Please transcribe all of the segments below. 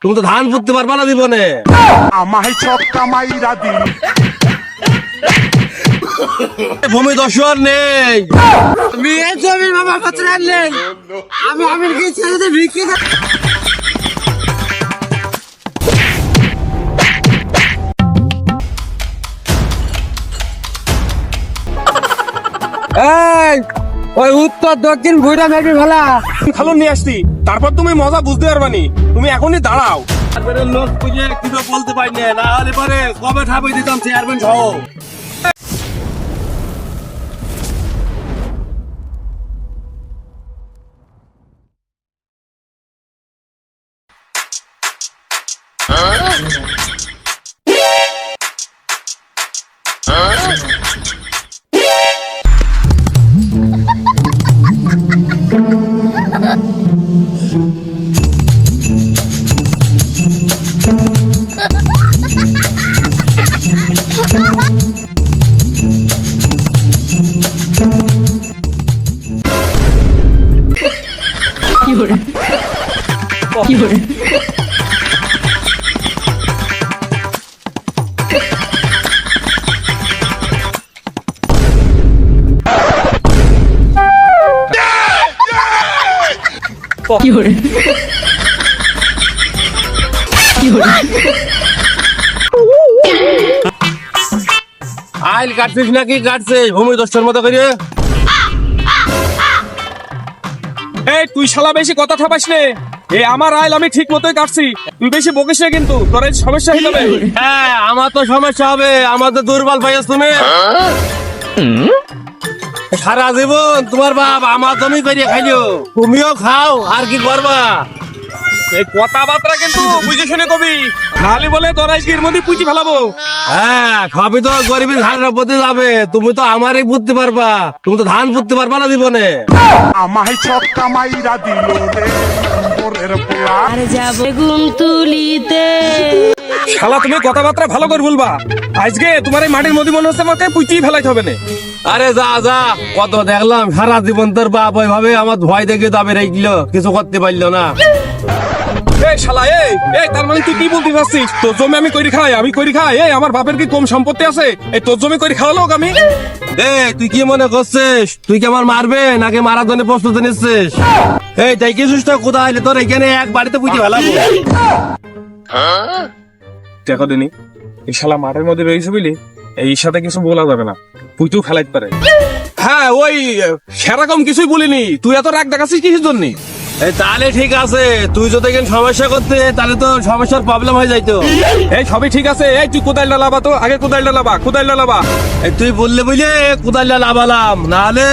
তুমি তো ধান পুততে পারবা না জীবনে। আমায় ছক্কা মাইরা দিলি ভূমি দর্শন নেই। মেয়ে জমির বাবা পত্র আনলেন আমি আমির কি ছেড়ে ভিক্ষি এই ওই উত্তর দক্ষিণ ভুইটা মেরবি ভালা? খালুন নিয়ে আসছি। তারপর তুমি মজা বুঝতে পারবানি। তুমি এখনই দাঁড়াও। লোক বুঝে কিছু বলতে পারি না। হলে পরে কবে ঠাপে দিতাম চেয়ারম্যান সহ? আইল কাটছিস নাকি কাটছিস? ভূমি দর্শন মতো করে এই, তুই শালা বেশি কথা নে। আমার আইল আমি ঠিক মতোই কাটছি। তুই বেশি বকিস না কিন্তু, তোর সমস্যা যাবে। হ্যাঁ আমার তো সমস্যা হবে, আমার তো দুর্বল পাইয়াস তুমি। সারা জীবন তোমার বাপ আমার জমি করিয়া খাইলো। তুমিও খাও, আর কি করবা? এই কথাবার্তা কিন্তু বুঝে শুনে কবি? নাহলে বলে তোর আজকের মধ্যে পুঁজি ফেলাবো। হ্যাঁ সবই তো গরিবের প্রতি যাবে। তুমি তো আমারই বুঝতে পারবা। তুমি তো ধান পুততে পারবা না জীবনে। আমায় ছক্কা মাইরা দিল রে আর যাব গুম তুলিতে। শালা তুমি কথাবার্তা ভালো করে বলবা আজকে তোমার এই মাটির মধ্যে মনে হচ্ছে আমাকে পুঁজি ফেলাইতে হবে না। আরে যা যা কত দেখলাম সারা জীবন তোর বাপ ওইভাবে আমার ভয় দেখে দাবে রেখলো কিছু করতে পারল না। এই শালা এই এই তার মানে তুই কি বলতে চাচ্ছিস? তোর জমি আমি করি খাই আমি করি খাই এই আমার বাপের কি কম সম্পত্তি আছে? এই তোর জমি করি খাওয়ালো আমি? এ তুই কি মনে করছিস? তুই কি আমার মারবে নাকি মারার জন্য প্রস্তুতি নিচ্ছিস? এই তাই কি সুস্থ কোথায় তোর এখানে এক বাড়িতে ফেলাবো। দেখো দিনি এই শালা মাঠের মধ্যে রয়েছে বুঝলি? এই সাথে কিছু বলা যাবে না। পুইতেও ফেলাইতে পারে। হ্যাঁ ওই সেরকম কিছুই বলিনি। তুই এত রাগ দেখাচ্ছিস কিসের জন্য? এই তাহলে ঠিক আছে তুই যদি এখানে সমস্যা করতে তাহলে তো সমস্যার প্রবলেম হয়ে যাইতো। এই সবই ঠিক আছে এই তুই কোদালটা লাবা তো আগে কোদালটা লাবা কোদালটা লাবা। এই তুই বললে বুঝলে কোদাল লাভালাম নাহলে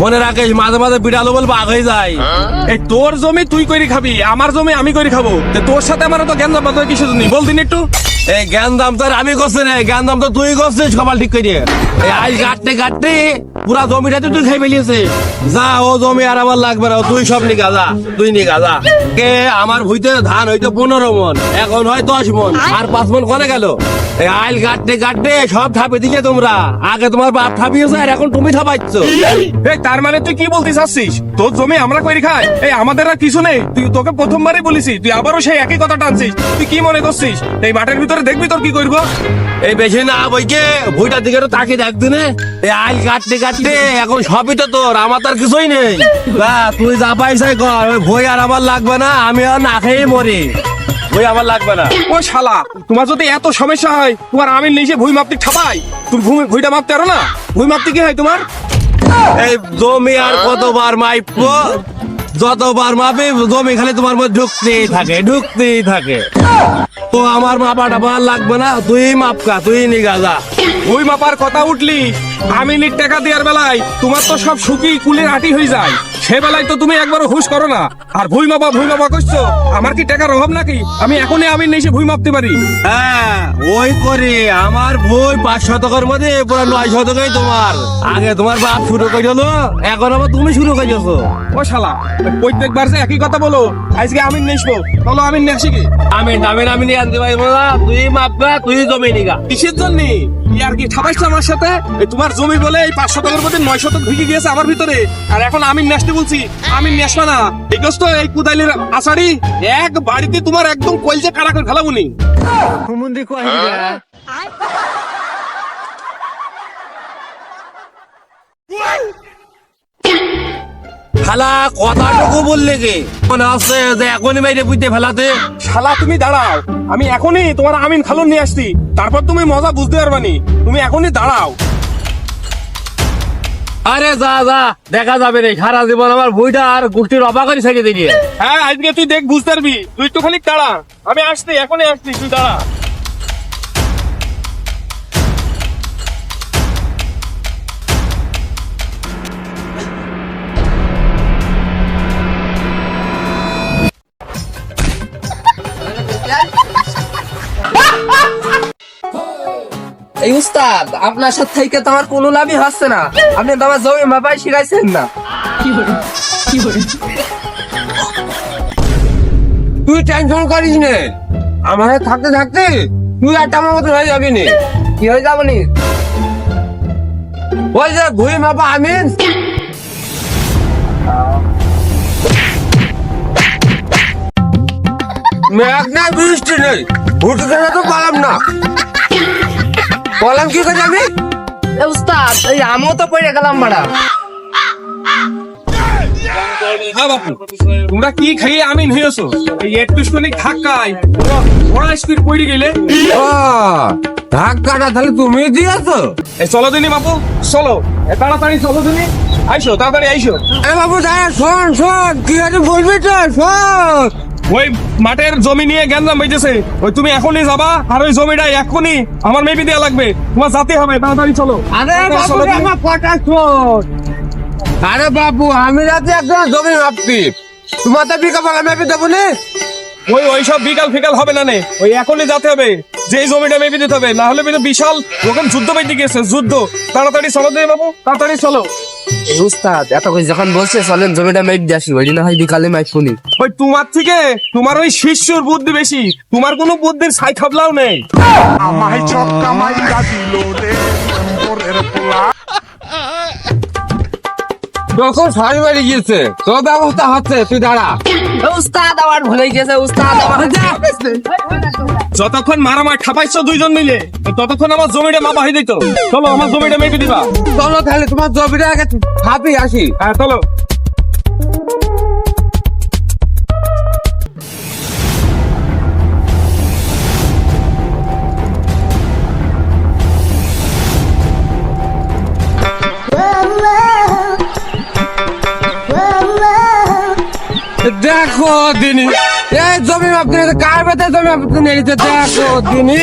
মনে রাখিস মাঝে মাঝে বিড়ালো বল বাঘ হয়ে যায়। এই তোর জমি তুই করি খাবি আমার জমি আমি করি খাব। তোর সাথে আমার তো জ্ঞান দাম কিছু জন্য বল দিন একটু। এই জ্ঞান দাম তো আমি করছি না জ্ঞান দাম তো তুই করছিস কপাল ঠিক করে এই আজ কাটতে কাটতে পুরা জমিটা তো তুই খাই ফেলিয়েছিস যা, ও জমি আর আমার লাগবে না তুই সব নিকা যা, তুই নিকা যা। কে, আমার ভুইতে ধান হইতো পনেরো মন, এখন হয় দশ মন, আর পাঁচ মন কোনে গেল? আইল কাটতে কাটতে সব ঠাপে দিলে তোমরা। আগে তোমার বাপ ঠাপিয়েছে আর এখন তুমি এই, তার মানে তুই কি বলতে চাচ্ছিস? তোর জমি আমরা খাই। এই, আমাদের আর কিছু নেই। তুই তোকে প্রথমবারই বলিস তুই আবারও সেই একই কথা টানছিস। তুই কি মনে করছিস? এই মাঠের ভিতরে দেখবি তোর কি করব? এই বেশি না বইকে, ভুইটার দিকে তো তাকিয়ে দেখ দিনে। এই আইল কাটতে এখন সবই তো তোর আমার তার কিছুই নেই। বা তুই যা পাইছাই কর ওই ভই আর আমার লাগবে না আমি আর না খেয়ে মরি। ভই আমার লাগবে না। ও শালা তোমার যদি এত সমস্যা হয় তোমার আমি নিজে ভুই মাপতে ঠাপাই। তুমি ভূমি ভুইটা মাপতে পারো না? ভুই মাপতে কি হয় তোমার? এই জমি আর কতবার মাইপ যতবার মাপে জমি খালি তোমার মধ্যে ঢুকতেই থাকে ঢুকতেই থাকে। তো আমার মাপা টাপা লাগবে না তুই মাপকা তুই নিগা যা ভুই মাপার কথা উঠলি আমি নিট টাকা দেওয়ার বেলায় তোমার তো সব শুকি কুলের আটি হয়ে যায়। সে বেলায় তো তুমি একবারও হুশ করো না। আর ভুই মাপা ভুই মাপা করছ আমার কি টাকার অভাব নাকি? আমি এখনই আমি নিজে ভুই মাপতে পারি। হ্যাঁ ওই করে আমার বই পাঁচ শতকের মধ্যে পুরো নয় শতকই তোমার। আগে তোমার বাপ শুরু করেছিল এখন আবার তুমি শুরু করেছ ও শালা প্রত্যেকবার যে একই কথা বলো আজকে আমি নেসবো। বলো আমি নেসি কি? আমি নামে নামে নিয়ে আনতে পারব না। তুই মাপবা তুই জমি নিগা কিসের জন্য? আর কি ঠাপাইছো আমার সাথে? এই তোমার জমি বলে এই পাঁচ শতকের মধ্যে নয় শতক ঢুকে গিয়েছে আমার ভিতরে। আর এখন আমি নেসতে বলছি আমি নেসবা না। এই তো এই কুদাইলের আষাঢ়ি এক বাড়িতে তোমার একদম কলজে কারা করে ফেলাবুনি খালা কথাটুকু বললে কি? মনে হচ্ছে যে এখনই বাইরে বুঝতে ফেলাতে? শালা তুমি দাঁড়াও। আমি এখনই তোমার আমিন খালুন নিয়ে আসছি। তারপর তুমি মজা বুঝতে পারবানি তুমি এখনই দাঁড়াও। আরে যা যা দেখা যাবে রে। সারা জীবন আমার বইটা আর গোষ্ঠীর অবাকরই ছেড়ে দিয়ে হ্যাঁ আজকে তুই দেখ বুঝতে পারবি। তুই একটু খালি দাঁড়া। আমি আসছি এখনই আসছি তুই দাঁড়া। এই উস্তাদ আপনার সাথে থেকে তো আমার কোনো লাভই হচ্ছে না। আপনি তো আমার জমি মাপাই শিখাইছেন না। তুই টেনশন করিস নে। আমার থাকতে থাকতে তুই একটা আমার মতো হয়ে যাবি নি। কি হয়ে যাব নি? ওই যে ভুই মাপা আমিন মেঘ নাই বৃষ্টি নেই। ঘুরতে গেলে তো পালাম না। বললাম কি করে আমি? উস্তাদ এই আমিও তো পড়ে গেলাম মারা হ্যাঁ বাপু তোমরা কি খাইয়ে আমিন হয়েছো? এই একটু শুনে ধাক্কায় ওরা স্পিড পড়ে গেলে। ধাক্কাটা তাহলে তুমি দিয়েছ। এই চলো দিনি বাপু চলো। এ তাড়াতাড়ি চলো দিনি। আইসো তাড়াতাড়ি আইসো। এ বাবু দাঁড়া শোন শোন কি আছে বলবি তো শোন। ওই মাঠের জমি নিয়ে গ্যাঞ্জাম হইতেছে ওই তুমি এখনই যাবা আর ওই জমিটা এখনই আমার মেপি দেওয়া লাগবে। তোমার যাতে হবে তাড়াতাড়ি চলো। আরে বাবু। আমার আরে বাবু আমি রাতে একদম জমি মাপি তোমার তো বিকা বলা মেপি দেবো নি? ওই ওই সব বিকাল ফিকাল হবে না নে। ওই এখনই যেতে হবে। যে জমিটা মেপে দিতে হবে না হলে বিশাল ওখানে যুদ্ধ বেঁধে গেছে যুদ্ধ। তাড়াতাড়ি চলো দিয়ে বাবু তাড়াতাড়ি চলো। উস্তাদ এত করে যখন বলছে চলেন জমিটা মেপ দিয়ে ওই না হয় বিকালে মাইক শুনি। ওই তোমার থেকে তোমার ওই শিষ্যর বুদ্ধি বেশি তোমার কোনো বুদ্ধির সাই খাবলাও নেই। আমায় ছক্কা মাইরা দিল রে ওরের পোলা। তখন সারি বাড়ি গিয়েছে। তোর ব্যবস্থা হচ্ছে তুই দাঁড়া। উস্তাদ আমার ভুলে গেছে উস্তাদ আমার যতক্ষণ মারামার ঠাপাইছো দুইজন মিলে ততক্ষণ আমার জমিটা মাপা হয়ে দিত চলো আমার জমিটা মেপে দিবা। চলো তাহলে তোমার জমিটা আগে ভাবি আসি। হ্যাঁ চলো। দেখো দিনি এই জমি মাপতে কার বেতে জমি মাপতে নিয়েছে? দেখো দিনি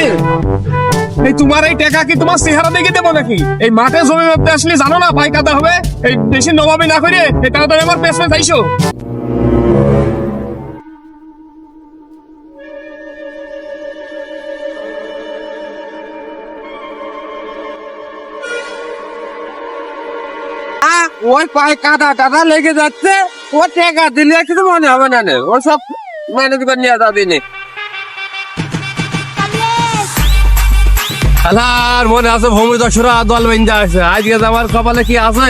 এই তোমার এই টাকা কি তোমার চেহারা দেখে দেবো নাকি? এই মাঠে জমি মাপতে আসলে জানো না পাই কাটা হবে? এই বেশি নবাবি না করে এই তাড়াতাড়ি আমার পেছনে আহ, ওই পায়ে কাদা টাদা লেগে যাচ্ছে। ও টেকা দিলে কিছু মনে হবে না ও সব মেনে দিবার নিয়ে যাবি নে। খালার মনে আছে ভূমি দশরা দল বেঞ্জা আছে। আজকে আমার কপালে কি আছে?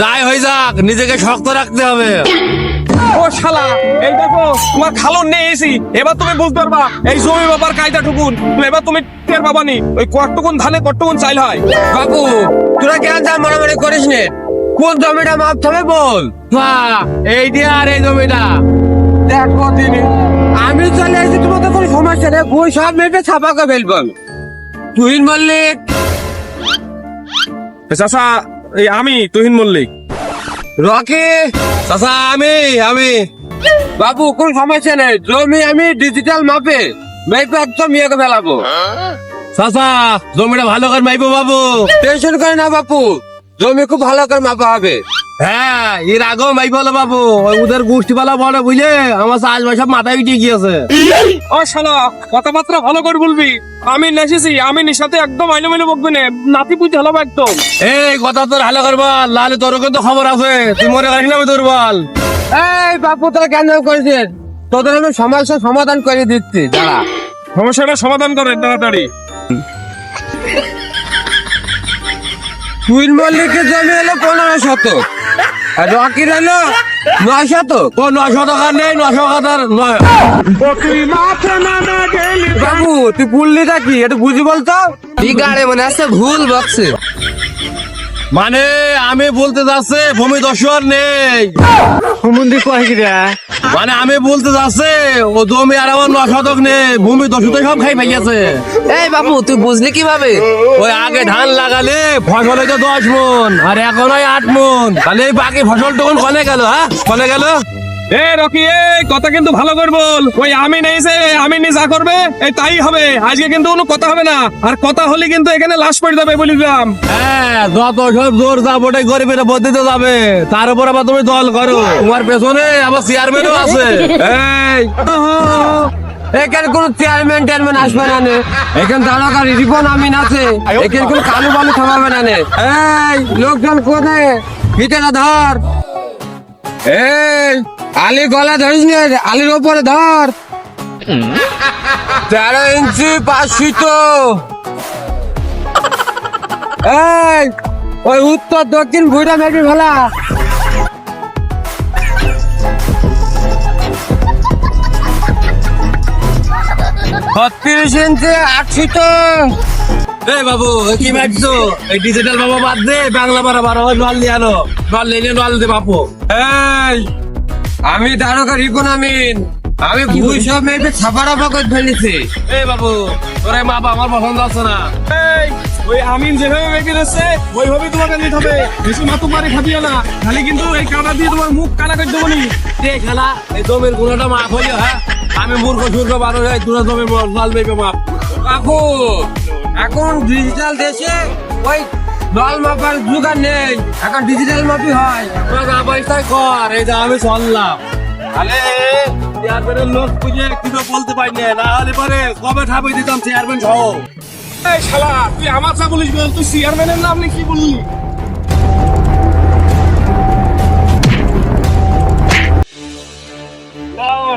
যাই হয়ে যাক, নিজেকে শক্ত রাখতে হবে। ও শালা এই দেখো তোমার খালন নিয়ে এসি এবার তুমি বুঝতে পারবা এই জমি বাবার কায়দা টুকুন এবার তুমি টের পাবা নি ওই কটটুকুন ধানে কটটুকুন চাইল হয়। বাবু তোরা কেন যা মনে করিস নে? কোন জমিটা মাপতে হবে বল। এই দিয়ে আর এই জমিটা। দেখো দিনি আমি চলে এসেছি তোমার তো কোনো সমস্যা নেই। বই সব মেপে ছাপা করে ফেলব আমি। তুহিন মল্লিক। চাচা এই আমি তুহিন মল্লিক। রকি চাচা আমি আমি। বাবু কোন সমস্যা নেই। জমি আমি ডিজিটাল মাপে। মেপে একদম ইয়ে ফেলাবো। চাচা জমিটা ভালো করে মাইবো বাবু। টেনশন করে না বাপু। জমি খুব ভালো করে মাপা হবে। হ্যাঁ এর আগেও মাইব হলো বাবু। ওদের গোষ্ঠী পালা বলে বুঝলে? আমার চাষবাস সব মাথায় উঠে গিয়েছে। ও শালা কথাবার্তা ভালো করে বলবি। আমি নেসেছি আমি নিশাতে একদম আইলো মাইলো বকবে না। নাতি পুঁতে হলো একদম। এই কথা তোর ভালো করবল লালে তোর কিন্তু খবর আছে। তুই মনে করিস না আমি দুর্বল এই বাপু তোরা কেন করেছেন তোদের আমি সমস্যার সমাধান করে দিচ্ছি। দাঁড়া। সমস্যাটা সমাধান করে তাড়াতাড়ি। তুইন মল্লিকের জমি হলো পনেরো শতক। আর রকির হলো নয় শতক। ও নয় শতক আর নেই নয় শতক আর বাবু তুই পুললিটা কি একটু বুঝি বলতো? বিগাড়ে মনে আছে ভুল বকছে। মানে? আমি বলতে যাচ্ছে ভূমি দশর নেই। হুমুন্দি কয় মানে আমি বলতে যাচ্ছে ও জমি আর আমার ন শতক নেই ভূমি দস্যু তো সব খাই পাইয়াছে এই বাবু তুই বুঝলি কীভাবে? ওই আগে ধান লাগালে ফসল হইতো দশ মন আর এখন হয় আট মন। তাহলে এই বাকি ফসল তখন কনে গেল হ্যাঁ? কনে গেল? এ রকি এই কথা কিন্তু ভালো করে বল। ওই আমি নেই সে আমি নি যা করবে এই তাই হবে। আজকে কিন্তু কোনো কথা হবে না। আর কথা হলে কিন্তু এখানে লাশ পড়ে যাবে বলে দিলাম। হ্যাঁ যত সব জোর যাব ওটাই গরিবের বদিতে যাবে। তার উপর আবার তুমি দল করো। তোমার পেছনে আবার চেয়ারম্যানও আছে। এই। এখানে কোন চেয়ারম্যান টেয়ারম্যান আসবে না নে। এখানে দাঁড়াকার রিপন আমিন আছে। এখানে কোন কালু বালু থামাবে না নে। এই। লোকজন কোথায়? ভিতরে ধর। এই, আলি গলা ধরিস নে, আলির ওপরে ধর। তেরো ইঞ্চি পাঁচ ফিট এই, ওই উত্তর দক্ষিণ ভুইটা মেটে ফেলা ছত্রিশ ইঞ্চি আট ফিট এই বাবু কি মারছো? এই ডিজিটাল বাবা বাদ দে বাংলা বারা বারো হয় নল নিয়ে আনো। নল নিয়ে নল দে বাপু। এই আমি রিপন আমিন। আমি ভুই সব মেয়েকে ছাপাড়া পাকত ফেলেছি। এই বাবু তোরে মা বাবা আমার পছন্দ আছে না। এই, ওই আমিন যেভাবে রয়েছে ওইভাবেই তোমাকে নিতে হবে। বেশি মাতু মারি খাবিও না। খালি কিন্তু এই কাটা দিয়ে তোমার মুখ কানা করে দেবো নি। খেলা এই জমির গুণাটা মাফ হইলে হ্যাঁ? আমি মূর্খ সূর্খ বারো হয় তোরা জমির লাল মেপে মাপ কাকু এখন ডিজিটাল দেশে ওই দল মাপার যুগ আর নেই। এখন ডিজিটাল মাপি হয়। তোরা যা পয়সায় কর এই যা আমি চললাম তাহলে চেয়ারম্যানের লোক খুঁজে কিছু বলতে পারি না না হলে পরে কবে ঠাপে দিতাম চেয়ারম্যান সহ? এই শালা তুই আমার চা বলিস বল তুই চেয়ারম্যানের নাম নিয়ে কি বললি? Oh,